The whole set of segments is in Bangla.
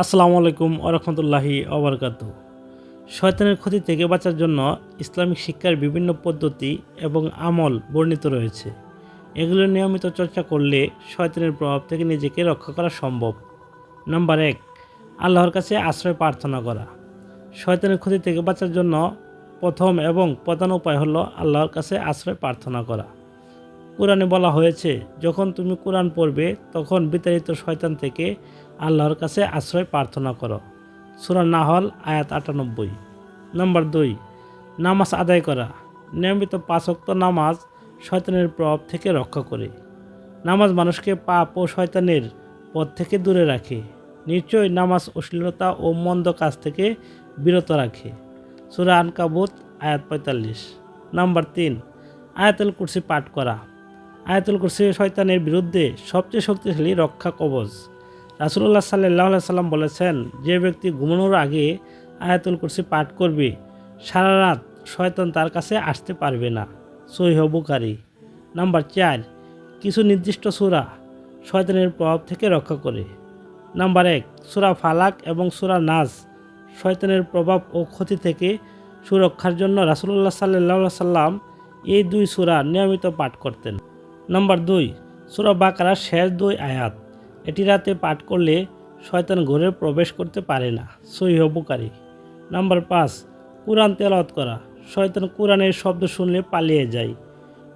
আসসালামু আলাইকুম আরহামতুল্লাহি অবরকাত শয়তানের ক্ষতি থেকে বাঁচার জন্য ইসলামিক শিক্ষার বিভিন্ন পদ্ধতি এবং আমল বর্ণিত রয়েছে। এগুলো নিয়মিত চর্চা করলে শয়তানের প্রভাব থেকে নিজেকে রক্ষা করা সম্ভব। নাম্বার এক, আল্লাহর কাছে আশ্রয় প্রার্থনা করা। শয়তানের ক্ষতি থেকে বাঁচার জন্য প্রথম এবং প্রধান উপায় হলো আল্লাহর কাছে আশ্রয় প্রার্থনা করা। কোরআনে বলা হয়েছে, যখন তুমি কোরআন পড়বে, তখন বিতাড়িত শয়তান থেকে আল্লাহর কাছে আশ্রয় প্রার্থনা করো। সুরা নাহল, আয়াত আটানব্বই। নম্বর দুই, নামাজ আদায় করা। নিয়মিত পাঁচক্ত নামাজ শয়তানের প্রভাব থেকে রক্ষা করে। নামাজ মানুষকে পাপ ও শয়তানের পথ থেকে দূরে রাখে। নিশ্চয়ই নামাজ অশ্লীলতা ও মন্দ কাজ থেকে বিরত রাখে। সুরা আনকাবুত, আয়াত পঁয়তাল্লিশ। নাম্বার তিন, আয়াতুল কুরসি পাঠ করা। আয়াতুল কুরসি শয়তানের বিরুদ্ধে সবচেয়ে শক্তিশালী রক্ষা কবচ। রাসুল্লাহ সাল্লাহ সাল্লাম বলেছেন, যে ব্যক্তি ঘুমানোর আগে আয়াতুল কুরসি পাঠ করবে, সারা রাত শয়তান তার কাছে আসতে পারবে না। সহিহ নাম্বার চার, কিছু নির্দিষ্ট সুরা শয়তানের প্রভাব থেকে রক্ষা করে। নাম্বার এক, সুরা ফালাক এবং সুরা নাজ শয়তানের প্রভাব ও ক্ষতি থেকে সুরক্ষার জন্য রাসুল্লাহ সাল্লাহ সাল্লাম এই দুই সুরা নিয়মিত পাঠ করতেন। নাম্বার দুই, সুরা বাকারার শেষ দুই আয়াত। এটি রাতে পাঠ করলে শয়তান ঘরে প্রবেশ করতে পারে না সহিহ বুকারি নাম্বার পাঁচ, কোরআন তেলাওয়াত করা। শয়তান কোরআনের শব্দ শুনলে পালিয়ে যায়।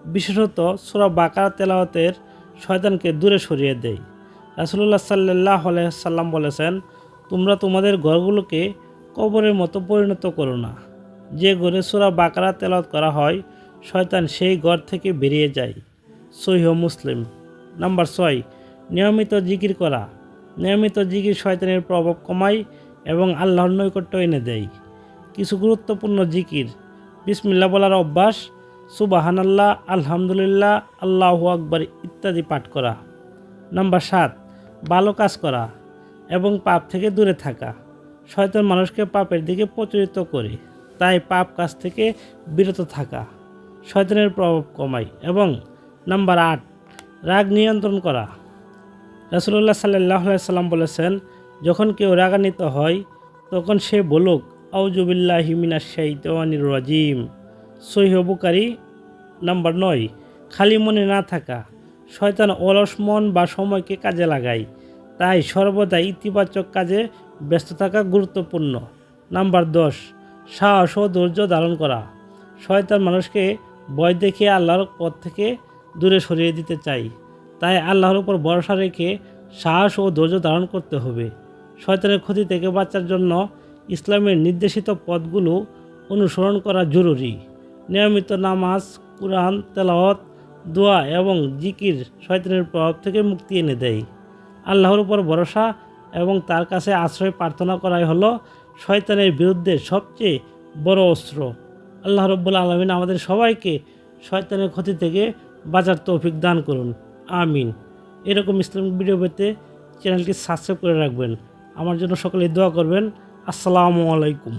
বিশেষত সুরা বাকারা তেলাওয়াতের শয়তানকে দূরে সরিয়ে দেয়। রাসুল্লাহ সাল্লাহ সাল্লাম বলেছেন, তোমরা তোমাদের ঘরগুলোকে কবরের মতো পরিণত করো না। যে ঘরে সুরা বাকারা তেলাওয়াত করা হয়, শয়তান সেই ঘর থেকে বেরিয়ে যায়। সহিহ মুসলিম। নাম্বার ছয়, নিয়মিত জিকির করা। নিয়মিত জিকির শয়তানের প্রভাব কমায় এবং আল্লাহর নৈকট্য এনে দেয়। কিছু গুরুত্বপূর্ণ জিকির। বিসমিল্লা বলার অভ্যাস, সুবাহানাল্লাহ, আলহামদুলিল্লাহ, আল্লাহ আকবর ইত্যাদি পাঠ করা। নাম্বার সাত, ভালো কাজ করা এবং পাপ থেকে দূরে থাকা। শয়তান মানুষকে পাপের দিকে প্রচলিত করে, তাই পাপ কাজ থেকে বিরত থাকা। শয়তানের প্রভাব কমায় এবং নাম্বার আট, রাগ নিয়ন্ত্রণ করা। রাসুল্লাহ সাল্লাহ সাল্লাম বলেছেন, যখন কেউ রাগান্বিত হয়, তখন সে বলুক আউজুবিল্লাহ হিমিনা শাইতানির রাজিম। সহিহ বুকারি নাম্বার নয়, খালি মনে না থাকা। শয়তান অলস মন বা সময়কে কাজে লাগায়, তাই সর্বদা ইতিবাচক কাজে ব্যস্ত থাকা গুরুত্বপূর্ণ। নাম্বার দশ, সাহস ও ধৈর্য ধারণ করা। শয়তান মানুষকে ভয় দেখিয়ে আল্লাহর পথ থেকে দূরে সরিয়ে দিতে চাই। তাই আল্লাহর উপর ভরসা রেখে সাহস ও ধৈর্য ধারণ করতে হবে। শয়তানের ক্ষতি থেকে বাঁচার জন্য ইসলামের নির্দেশিত পথগুলো অনুসরণ করা জরুরি। নিয়মিত নামাজ, কোরআন, তেলাওয়াত, দোয়া এবং জিকির শয়তানের প্রভাব থেকে মুক্তি এনে দেয়। আল্লাহর উপর ভরসা এবং তার কাছে আশ্রয় প্রার্থনা করাই হলো শয়তানের বিরুদ্ধে সবচেয়ে বড় অস্ত্র। আল্লাহ রব্বুল আলমিন আমাদের সবাইকে শয়তানের ক্ষতি থেকে বাজার তৌফিক দান করুন। আমিন। এরকম ইসলামিক ভিডিও পেতে চ্যানেলটি সাবস্ক্রাইব করে রাখবেন। আমার জন্য সকলে দোয়া করবেন। আসসালামু আলাইকুম।